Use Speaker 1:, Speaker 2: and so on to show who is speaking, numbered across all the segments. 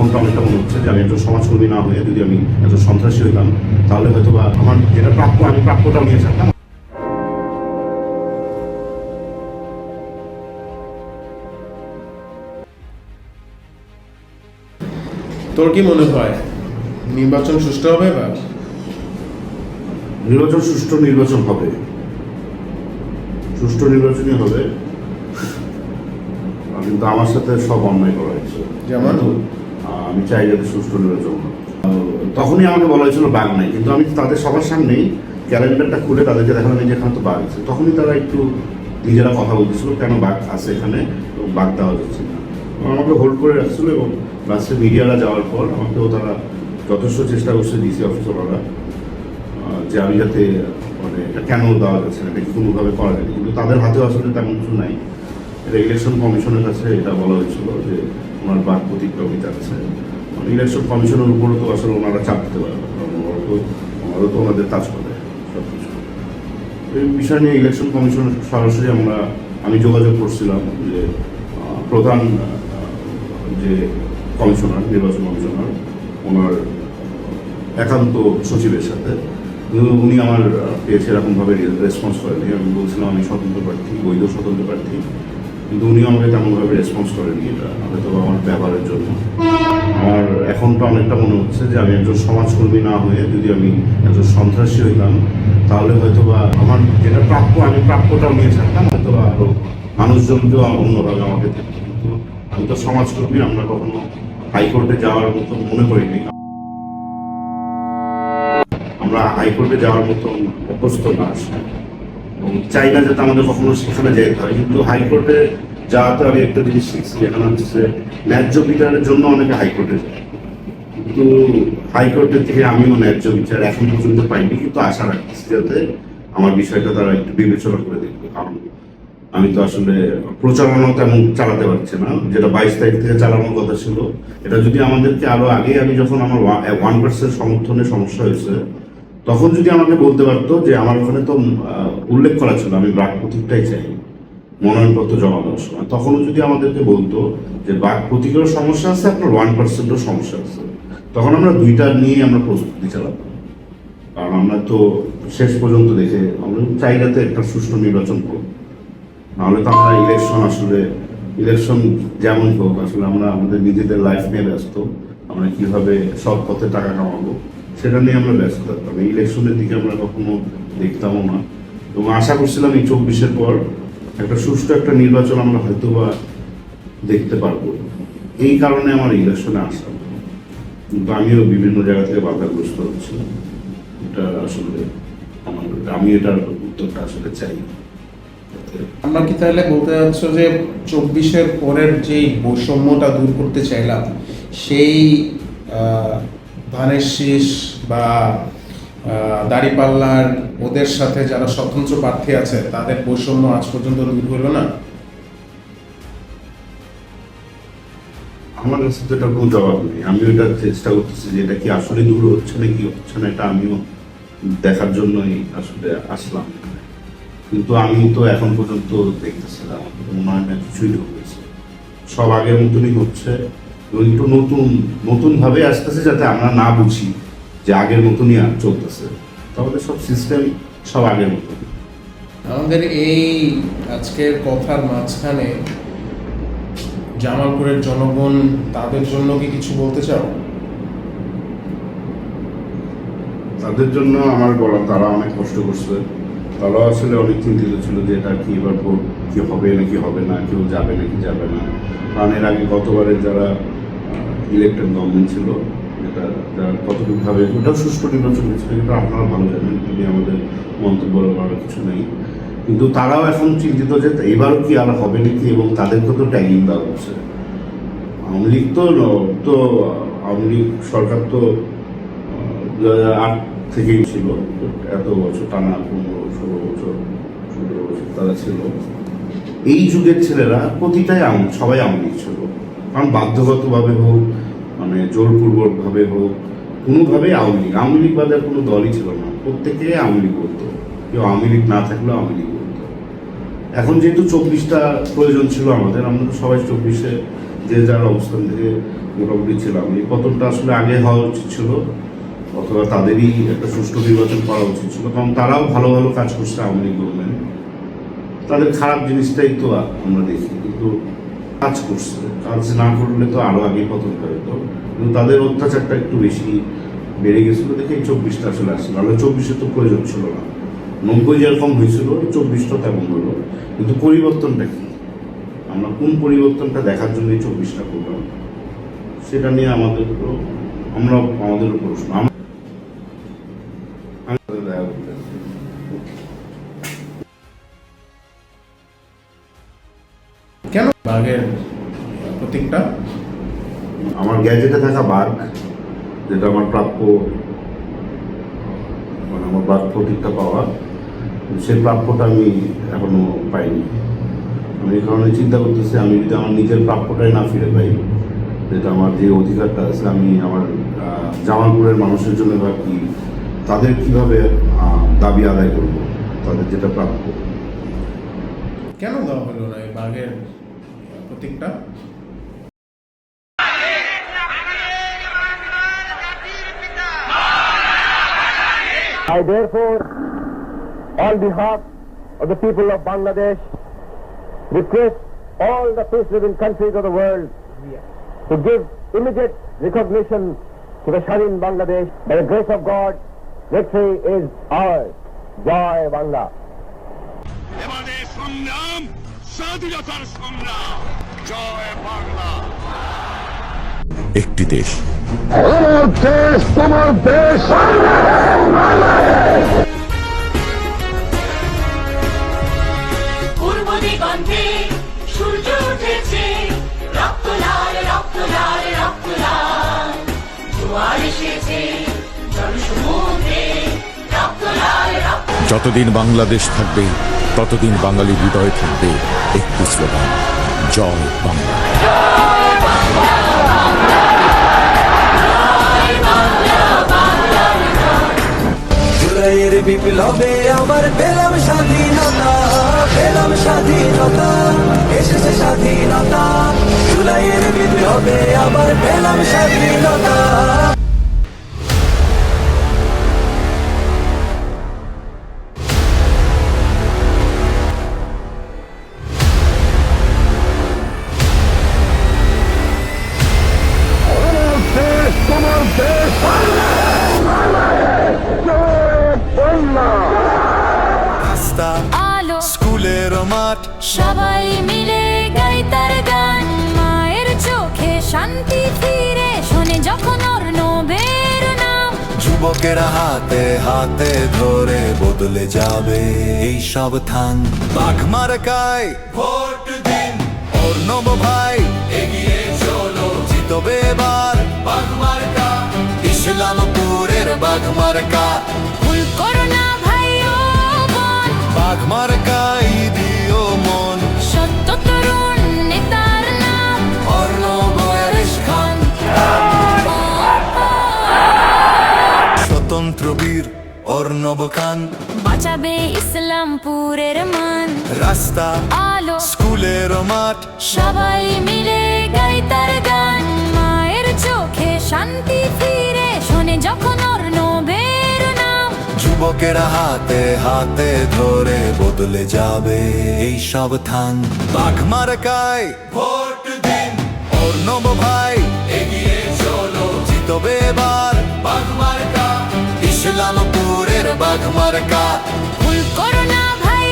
Speaker 1: এখন তো অনেকটা মনে হচ্ছে যে আমি একজন সমাজকর্মী না হয়ে যদি আমি একজন সন্ত্রাসী হইতাম তাহলে হয়তো বা আমার যেটা প্রাপ্য আমি প্রাপ্যটাও নিয়ে থাকতাম
Speaker 2: তোর কি মনে হয় নির্বাচন সুষ্ঠু হবে এবার
Speaker 1: নির্বাচন সুষ্ঠু নির্বাচন হবে। সুষ্ঠু নির্বাচনই হবে। কিন্তু আমার সাথে সব অন্যায় করা হয়েছে।
Speaker 2: যেমন?
Speaker 1: আমি চাই যাতে সুষ্ঠু নির্বাচন হোক। আহ, তখনই আমাকে বলা হয়েছিল বাঘ নাই কিন্তু আমি তাদের সবার সামনেই ক্যালেন্ডারটা খুলে তাদেরকে দেখালাম যে এখানে তো বাঘ আছে। তখনই তারা একটু নিজেরা কথা বলতেছিল কেন বাঘ আছে এখানে? বাঘ দেওয়া যাচ্ছে না। আমাকে হোল্ড করে রাখছিল এবং লাস্টে মিডিয়ারা যাওয়ার পর আমাকেও তারা যথেষ্ট চেষ্টা করছে ডিসি অফিসাররা যে আমি যাতে মানে এটা কেন দেওয়া যাচ্ছে না এটা কোনোভাবে করা যায়? কিন্তু তাদের হাতেও আসলে তেমন কিছু নাই। এটা ইলেকশন কমিশনের কাছে এটা বলা হয়েছিল যে ওনার বাক প্রতিক্রমী যাচ্ছে ইলেকশন কমিশনের উপরও তো আসলে ওনারা চাপ দিতে পারবে কারণ তো ওনাদের কাজ করে সব কিছু এই বিষয় নিয়ে ইলেকশন কমিশনের সরাসরি আমরা আমি যোগাযোগ করছিলাম যে প্রধান যে কমিশনার নির্বাচন কমিশনার ওনার একান্ত সচিবের সাথে। উনি আমার পেয়েছে এরকমভাবে রেসপন্স করেনি। আমি বলছিলাম, আমি স্বতন্ত্র প্রার্থী, বৈধ স্বতন্ত্র প্রার্থী। কিন্তু উনিও আমাকে তেমনভাবে রেসপন্স করেনি এটা। হয়তো আমার ব্যবহারের জন্য। আমার এখন তো অনেকটা মনে হচ্ছে যে আমি একজন সমাজকর্মী না হয়ে যদি আমি একজন সন্ত্রাসী হইতাম, তাহলে হয়তো বা আমার যেটা প্রাপ্য, আমি প্রাপ্যটাও নিয়ে থাকতাম হয়তো বা আরও মানুষজনকেও অন্যভাবে আমাকে। কিন্তু আমি তো সমাজকর্মী, আমরা কখনো হাইকোর্টে যাওয়ার মতো মনে করিনি। আমরা হাইকোর্টে যাওয়ার মতো অভ্যস্ত না। চাই না যাতে আমাদের কখনো সেখানে যেতে হয়। কিন্তু হাইকোর্টে যাওয়াতে আমি একটা জিনিস শিখছি এখানে হচ্ছে ন্যায্য বিচারের জন্য অনেকে হাইকোর্টে যায়। কিন্তু হাইকোর্টের থেকে আমিও ন্যায্য বিচার এখন পর্যন্ত পাইনি, কিন্তু আশা রাখছি যাতে আমার বিষয়টা তারা একটু বিবেচনা করে দেখবে। কারণ আমি তো আসলে প্রচারণাও তেমন চালাতে পারছি না। যেটা বাইশ তারিখ থেকে চালানোর কথা ছিল, এটা যদি আমাদেরকে আরও আগে আমি যখন আমার ওয়ান পার্সেন্ট সমর্থনে সমস্যা হয়েছে তখন যদি আমাকে বলতে পারতো যে আমার ওখানে তো উল্লেখ করা ছিল, আমি ব্রাক প্রতীকটাই চাই, মনোনয়নপত্র জমা দেওয়ার সময়। তখনও যদি আমাদেরকে বলতো যে বাক প্রতীকেরও সমস্যা আছে, আপনার ওয়ান পার্সেন্টও সমস্যা আছে, তখন আমরা দুইটা নিয়ে আমরা প্রস্তুতি চালাতাম। কারণ আমরা তো শেষ পর্যন্ত দেখে, আমরা চাই যাতে একটা সুষ্ঠু নির্বাচন করব। নাহলে তো আমরা ইলেকশন আসলে, ইলেকশন যেমন হোক, আসলে আমরা আমাদের নিজেদের লাইফ নিয়ে ব্যস্ত, আমরা কীভাবে সব পথে টাকা কামাবো। সেটা নিয়ে আমরা ব্যস্ত থাকতাম। এই ইলেকশনের দিকে আমরা কখনো দেখতামও না। এবং আশা করছিলাম এই চব্বিশের পর একটা সুষ্ঠু একটা নির্বাচন আমরা হয়তো বা দেখতে পারব। এই কারণে আমার ইলেকশনে আসা। কিন্তু আমিও বিভিন্ন জায়গা থেকে বাধাগ্রস্ত হচ্ছি এটা আসলে আমার আমি এটার উত্তরটা আসলে চাই।
Speaker 2: আমরা কি তাহলে বলতে চাচ্ছ যে চব্বিশের পরের যেই বৈষম্যটা দূর করতে চাইলাম, সেই ধানের শীষ বা দাঁড়িপাল্লার ওদের সাথে যারা স্বতন্ত্র প্রার্থী আছে, তাদের বৈষম্য আজ পর্যন্ত দূর হলো না?
Speaker 1: আমার কাছে তো এটা কোনো জবাব নেই। আমি এটা চেষ্টা করতেছি যে এটা কি আসলে দূর হচ্ছে না কি হচ্ছে না, এটা আমিও দেখার জন্যই আসলে আসলাম। কিন্তু আমি তো এখন পর্যন্ত দেখতেছি না আমার তো মনে হয় না কিছুই হয়েছে। সব আগের মতনই হচ্ছে। একটু নতুন নতুন ভাবে আসতেছে যাতে আমরা না বুঝি যে আগের মতনই আর চলতেছে। তাহলে সব সিস্টেম সব আগের মতন
Speaker 2: আমাদের এই আজকের কথার মাঝখানে জামালপুরের জনগণ তাদের জন্য কি কিছু বলতে চাও?
Speaker 1: তাদের জন্য আমার বলা তারা অনেক কষ্ট করছে। তারা আসলে অনেক চিন্তিত ছিল যে এটা কি এবার কি হবে নাকি হবে না কেউ যাবে নাকি যাবে না। কারণ এর আগে গতবারের যারা ইলেকটেড গভর্নমেন্ট ছিল এটা যারা কতটুকুভাবে ওটাও সুষ্ঠু নির্বাচন হয়েছিল, কিন্তু আপনারা ভালো জানেন যদি আমাদের মন্তব্য করার কিছু নেই। কিন্তু তারাও এখন চিন্তিত যে এবারও কি আর হবে নাকি, এবং তাদেরকে তো ট্যাগিং দেওয়া হচ্ছে। আওয়ামী লীগ তো তো আওয়ামী লীগ সরকার তো দু হাজার আট থেকেই ছিল, এত বছর, টানা পনেরো, ষোলো বছর, সতেরো বছর তারা ছিল। এই যুগের ছেলেরা প্রতিটাই আওয়ামী, সবাই আওয়ামী লীগ ছিল। কারণ বাধ্যগতভাবে হোক মানে জোরপূর্বকভাবে হোক, কোনোভাবেই আওয়ামী লীগ আওয়ামী লীগ বাদে কোনো দলই ছিল না। প্রত্যেকে আওয়ামী লীগ করতো। কেউ আওয়ামী লীগ না থাকলেও আওয়ামী লীগ করতো। এখন যেহেতু চব্বিশটা প্রয়োজন ছিল আমাদের, আমরা তো সবাই চব্বিশে যে যার অবস্থান থেকে মোটামুটি ছিলাম। এই পতনটা আসলে আগে হওয়া উচিত ছিল, অথবা তাদেরই একটা সুষ্ঠু নির্বাচন করা উচিত ছিল, কারণ তারাও ভালো ভালো কাজ করছে আওয়ামী লীগ গভর্নমেন্ট। তাদের খারাপ জিনিসটাই তো আমরা দেখি, কিন্তু কাজ করছে। কাজ না করলে তো আরও আগে পতন করে তো। কিন্তু তাদের অত্যাচারটা একটু বেশি বেড়ে গেছিল দেখে এই চব্বিশটা আসলে আসছে। নাহলে চব্বিশে তো প্রয়োজন ছিল না। নব্বই যেরকম হয়েছিল চব্বিশটা তেমন হলো। কিন্তু পরিবর্তনটা কি? আমরা কোন পরিবর্তনটা দেখার জন্য এই চব্বিশটা করলাম? সেটা নিয়ে আমাদের আমরা আমাদেরও প্রশ্ন।
Speaker 2: বাঘের প্রতীকটা?
Speaker 1: আমার গ্যাজেটে থাকা বাঘ যেটা আমার প্রাপ্য মানে আমার বাঘ প্রতীকটা পাওয়া সেই প্রাপ্যটা আমি এখনও পাইনি। আমি এই কারণে চিন্তা করতেছি আমি যদি আমার নিজের প্রাপ্যটাই না ফিরে পাই যেটা আমার যে অধিকারটা আছে আমি আমার জামালপুরের মানুষের জন্য বা কি তাদের কীভাবে দাবি আদায় করব তাদের যেটা প্রাপ্য।
Speaker 2: কেন দেওয়া হলো না? এই বাঘের প্রতীকটা
Speaker 3: I therefore, on behalf of the people of Bangladesh, request all the peace-loving countries of the world to give immediate recognition to the Sharin Bangladesh. By the grace of God, victory is ours. Jai Bangla.
Speaker 4: সংগ্রাম স্বাধীনতার সংগ্রাম
Speaker 5: একটি দেশ।
Speaker 6: পূর্ব দিগন্তে সূর্য উঠেছে। রক্ত লাল রক্ত লাল রক্ত লাল। জোয়ার এসেছে জল রক্ত লাল
Speaker 5: যতদিন বাংলাদেশ থাকবে ততদিন বাঙালি হৃদয়ে থাকবে একটি স্লোগান। জয় বাংলা।
Speaker 7: জুলাইয়ের আবার পেলাম স্বাধীনতা পেলাম স্বাধীনতা, এসেছে স্বাধীনতা। জুলাইয়ের বিপ্লবে আবার পেলাম স্বাধীনতা।
Speaker 8: সবাই মিলে গাই তার গান। মায়ের চোখে শান্তি ফিরে শোনে যখন অর্ণবের নাম।
Speaker 7: যুবকেরা হাতে হাতে ধরে বদলে যাবে এই সব থান। বাঘ মার্কায় ভোট দিন। ভাই এগিয়ে চলো। জিতবে এবার বাঘ মার্কা। ইসলামপুরের বাঘ মার্কা।
Speaker 8: ভুল করো না ভাই ও
Speaker 7: বাঘ মার্কাই স্বতন্ত্র বীর অর্ণব খান
Speaker 8: বাঁচাবে ইসলামপুরের মান
Speaker 7: রাস্তা
Speaker 8: আলো
Speaker 7: স্কুলের মাঠ
Speaker 8: সবাই মিলে গাই তার গান মায়ের চোখে শান্তি ফিরে শোনে যখন
Speaker 7: যুবকেরা হাতে হাতে ধরে বদলে যাবে এই সব থান বাঘ মার্কায় ভোট দিন। অর্ণব ভাই এগিয়ে চলো। জিতবে এবার বাঘ মার্কা। ইসলামপুরের বাঘ মার্কা।
Speaker 8: ভুল করো না ভাই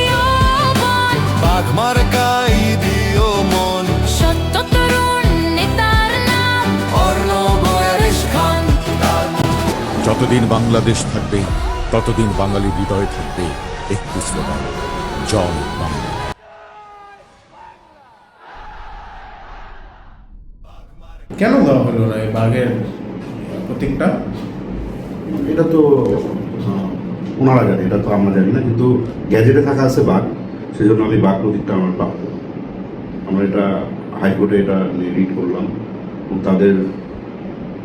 Speaker 7: বাঘ মার্কাই দিও মন।
Speaker 8: সত্য তরুণ নেতার নাম।
Speaker 7: অর্ণব খান
Speaker 5: যতদিন বাংলাদেশ থাকবে ততদিন বাঙালি হৃদয়ে থাকবে একটি স্লোগান জয় বাংলা।
Speaker 2: কেন দেওয়া হলো না এই বাঘের প্রতীকটা?
Speaker 1: এটা তো ওনারা জানে এটা তো আমরা জানি না কিন্তু গ্যাজেটে থাকা আছে বাঘ সেজন্য আমি বাঘ প্রতীকটা আমার প্রাপ্য আমরা এটা হাইকোর্টে এটা নিয়ে রিড করলাম তাদের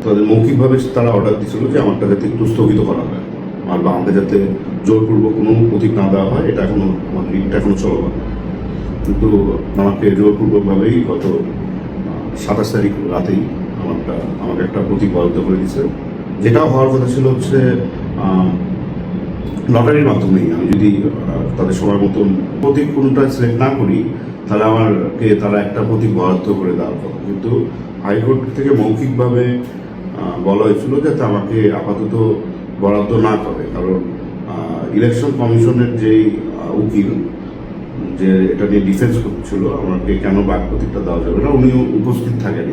Speaker 1: তাদের মৌখিকভাবে তারা অর্ডার দিয়েছিল যে আমারটা যাতে একটু স্থগিত করা হয়। আর বা আমাকে যাতে জোরপূর্বক কোনো প্রতীক না দেওয়া হয়, এটা এখনও আমার রিডটা এখনও চলমান কিন্তু আমাকে জোরপূর্বকভাবেই গত সাতাশ তারিখ রাতেই আমারটা, আমাকে একটা প্রতীক বরাদ্দ করে দিয়েছে। যেটাও হওয়ার কথা ছিল হচ্ছে লটারির মাধ্যমেই। আমি যদি তাদের সময় মতন প্রতীক কোনটা সিলেক্ট না করি, তাহলে আমারকে তারা একটা প্রতীক বরাদ্দ করে দেওয়ার কথা। কিন্তু হাইকোর্ট থেকে মৌখিকভাবে বলা হয়েছিল যাতে আমাকে আপাতত বরাদ্দ না করে, কারণ ইলেকশন কমিশনের যেই উকিল, যে এটা নিয়ে ডিফেন্স করছিল, আমাকে কেন বাক প্রতীকটা দেওয়া যাবে না উনি উপস্থিত থাকেনি।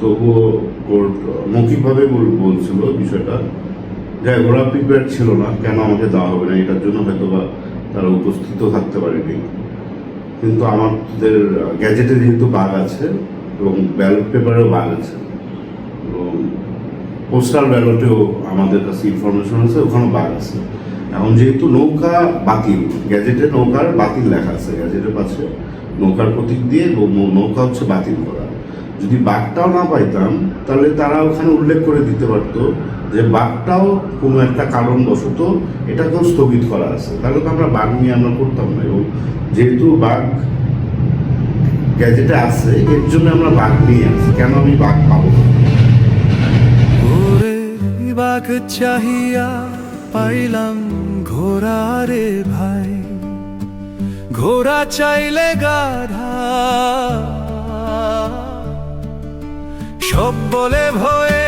Speaker 1: তবুও কোর্ট মৌখিকভাবে বল- বলছিল বিষয়টা যে ওরা প্রিপেয়ার ছিল না, কেন আমাকে দেওয়া হবে না, এটার জন্য হয়তো বা তারা উপস্থিত থাকতে পারেনি। কিন্তু আমাদের গ্যাজেটে যেহেতু বাঘ আছে, এবং ব্যালট পেপারেও বাঘ আছে পোস্টাল ব্যালটেও আমাদের কাছে ইনফরমেশন আছে ওখানেও বাঘ আছে। এখন যেহেতু নৌকা বাতিল, গ্যাজেটে নৌকার বাতিল লেখা আছে গ্যাজেটের পাশে নৌকার প্রতীক দিয়ে নৌকা হচ্ছে বাতিল করা। যদি বাঘটাও না পাইতাম, তাহলে তারা ওখানে উল্লেখ করে দিতে পারতো যে বাঘটাও কোনো একটা কারণবশত এটাকেও স্থগিত করা আছে। তাহলে তো আমরা বাঘ নিয়ে আমরা করতাম না এবং যেহেতু বাঘ গ্যাজেটে আছে, এর জন্য আমরা বাঘ নিয়ে আছি কেন আমি বাঘ পাবো না?
Speaker 9: বাঘ চাহিয়া পাইলাম ঘোড়া রে ভাই। ঘোড়া চাইলে গাধা। সব বলে ভয়ে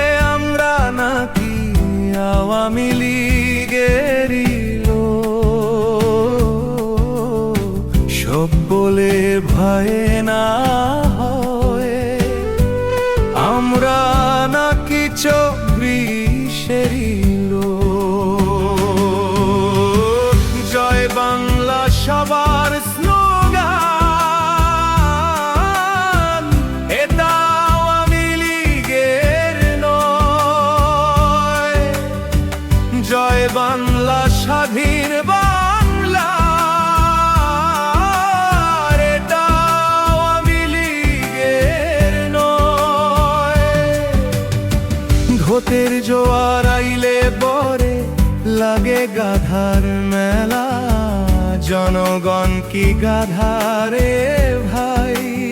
Speaker 9: গাধার মেলা জনগণ কি গাধারে ভাই?